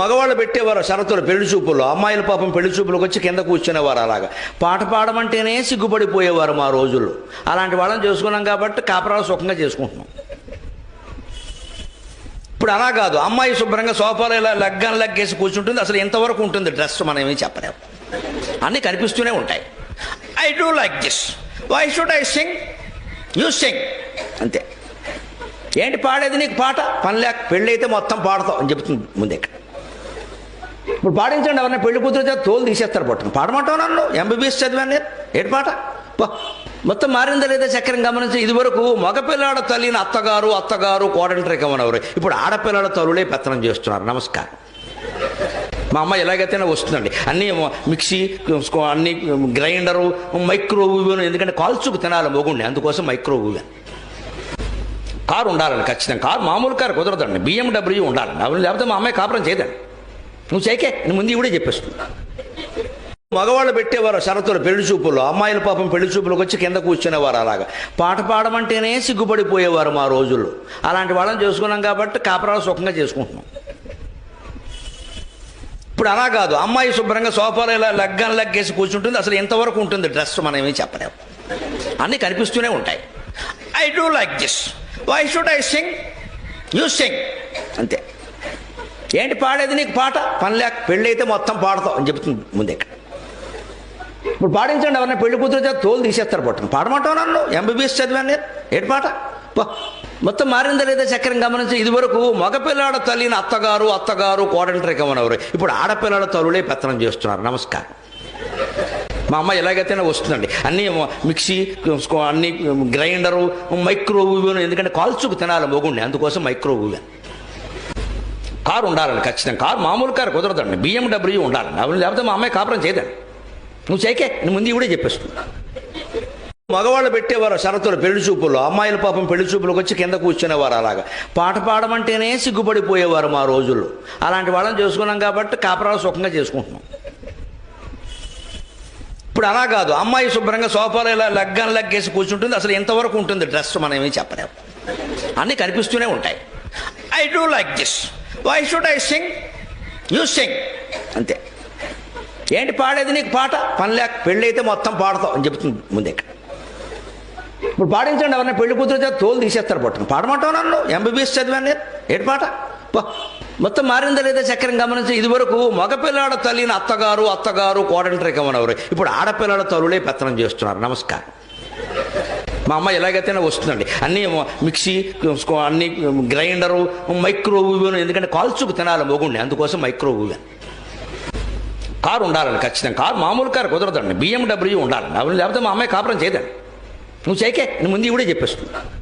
మగవాళ్ళు పెట్టేవారు షరతులు పెళ్ళి చూపులు అమ్మాయిల పాపం పెళ్ళి చూపులకు వచ్చి కింద కూర్చునేవారు అలాగా. పాట పాడమంటేనే సిగ్గుపడిపోయేవారు మా రోజుల్లో. అలాంటి వాళ్ళని చేసుకున్నాం కాబట్టి కాపరాలు సుఖంగా చేసుకుంటున్నాం. ఇప్పుడు అలా కాదు. అమ్మాయి శుభ్రంగా సోఫాలో ఇలా లగ్గాన్ని లగ్గేసి కూర్చుంటుంది. అసలు ఎంతవరకు ఉంటుంది డ్రెస్ మనం ఏమీ చెప్పలేము అన్నీ కనిపిస్తూనే ఉంటాయి. I do like this why should I sing you sing అంతే. ఏంటి పాడేది నీకు పాట? పని లేక పెళ్ళి అయితే మొత్తం పాడతావు అని చెప్తుంది ముందే ఇక్కడ. ఇప్పుడు పాడించండి ఎవరైనా పెళ్ళి కూతురు చేత తోలు తీసేస్తారు పట్టుకుని. పాడమంటావు నన్ను? ఎంబీబీఎస్ చదివాను నేను? ఏడు పాట మొత్తం మారిందా లేదా చక్రం గమనించి ఇదివరకు మగపిల్లాడ తల్లిని అత్తగారు అత్తగారు కోడంటరికమనవరు ఇప్పుడు ఆడపిల్లల తల్లులే పెత్తనం చేస్తున్నారు. నమస్కారం. మా అమ్మ ఎలాగైతేనే వస్తుందండి. అన్నీ మిక్సీ అన్ని గ్రైండరు మైక్రోవేవ్ ఎందుకంటే కాల్చుకు తినాలి మొగుండి అందుకోసం మైక్రోవేవ్ కారు ఉండాలండి ఖచ్చితంగా. కారు మామూలు కారు కుదరదండి. బిఎండబ్ల్యూ ఉండాలండి. అవును లేకపోతే మా అమ్మాయి కాపురం చేయదండి. నువ్వు చేకే నేను ముందు ఇవిడే చెప్పేస్తున్నా. మగవాళ్ళు పెట్టేవారు షరతులు పెళ్ళి చూపుల్లో అమ్మాయిల పాపం పెళ్ళి చూపులకు వచ్చి కింద కూర్చునేవారు అలాగా. పాట పాడమంటేనే సిగ్గుపడిపోయేవారు మా రోజుల్లో. అలాంటి వాళ్ళని చేసుకున్నాం కాబట్టి కాపరాలు సుఖంగా చేసుకుంటున్నాం. ఇప్పుడు అలా కాదు అమ్మాయి శుభ్రంగా సోఫాలో ఇలా లగ్గాన్ని లగ్గేసి కూర్చుంటుంది అసలు ఎంతవరకు ఉంటుంది డ్రెస్ మనం ఏమీ చెప్పలేము. అన్నీ కనిపిస్తూనే ఉంటాయి. I do like this why should I sing you sing అంతే. ఏంటి పాడేది నీకు పాట? పని లేక మొత్తం పాడతావు అని చెప్తుంది ముందే ఇప్పుడు పాడించండి ఎవరైనా పెళ్ళి కూతురు చేత తోలు తీసేస్తారు పట్టుకుని. పాడమంటావు నన్ను? ఎంబీబీఎస్ చదివాను నేను. ఏంటి పాట? మొత్తం మారిందా లేదా చక్రం గమనించి ఇదివరకు మగపిల్లాడ తల్లిని అత్తగారు అత్తగారు కోడంటరికమనవరు ఇప్పుడు ఆడపిల్లల తల్లులే పెత్తనం చేస్తున్నారు. నమస్కారం. మా అమ్మ ఎలాగైతేనే వస్తుందండి. అన్నీ మిక్సీ అన్ని గ్రైండరు మైక్రోవేవ్ ఎందుకంటే కాల్చుకు తినాలి మొగుండి అందుకోసం మైక్రోవేవ్. కారు ఉండాలండి ఖచ్చితంగా. కారు మామూలు కారు కుదరదండి. బిఎండబ్ల్యూ ఉండాలండి. అవును లేకపోతే మా అమ్మాయి కాపురం చేయదండి. నువ్వు చేయకే నువ్వు ముందు ఇవిడే చెప్పేస్తున్నా. మగవాళ్ళు పెట్టేవారు షరతులు పెళ్ళి చూపుల్లో అమ్మాయిల పాపం పెళ్ళి చూపులకు వచ్చి కింద కూర్చునేవారు అలాగా. పాట పాడమంటేనే సిగ్గుపడిపోయేవారు మా రోజుల్లో. అలాంటి వాళ్ళని చేసుకున్నాం కాబట్టి కాపరాలు సుఖంగా చేసుకుంటున్నాం. ఇప్పుడు అలా కాదు. అమ్మాయి శుభ్రంగా సోఫాలో ఇలా లగ్గాన్ని లగ్గేసి కూర్చుంటుంది. అసలు ఎంతవరకు ఉంటుంది డ్రెస్ మనం ఏమీ చెప్పలేము. అన్నీ కనిపిస్తూనే ఉంటాయి. I do like this why should I sing you sing అంతే. ఏంటి పాడేది నీకు పాట? పని లేక పెళ్ళి అయితే మొత్తం పాడతావు అని చెప్తుంది ముందే ఇప్పుడు పాడించండి ఎవరైనా పెళ్ళి కూతురు తోలు తీసేస్తారు పట్టుకుని. పాడమంటావు నన్ను? ఎంబీబీఎస్ చదివాను నేను. ఏంటి పాట? మొత్తం మారిందా లేదా చక్రం గమనించి ఇదివరకు మగపిల్లాడ తల్లిని అత్తగారు అత్తగారు కోడంటరికమనవరు ఇప్పుడు ఆడపిల్లాడ తల్లులే పెత్తనం చేస్తున్నారు. నమస్కారం. మా అమ్మ ఎలాగైతేనే వస్తుందండి. అన్నీ మిక్సీ అన్ని గ్రైండరు మైక్రోవేవ్ ఎందుకంటే కాల్చుకు తినాలి మొగుండి అందుకోసం మైక్రోవేవ్ కారు ఉండాలండి ఖచ్చితంగా. కారు మామూలు కారు కుదరదండి. బిఎండబ్ల్యూ ఉండాలండి. అవును లేకపోతే మా అమ్మాయి కాపురం చేయదండి. నువ్వు చేయకే నేను ముందు ఇవిడే చెప్పేస్తున్నాను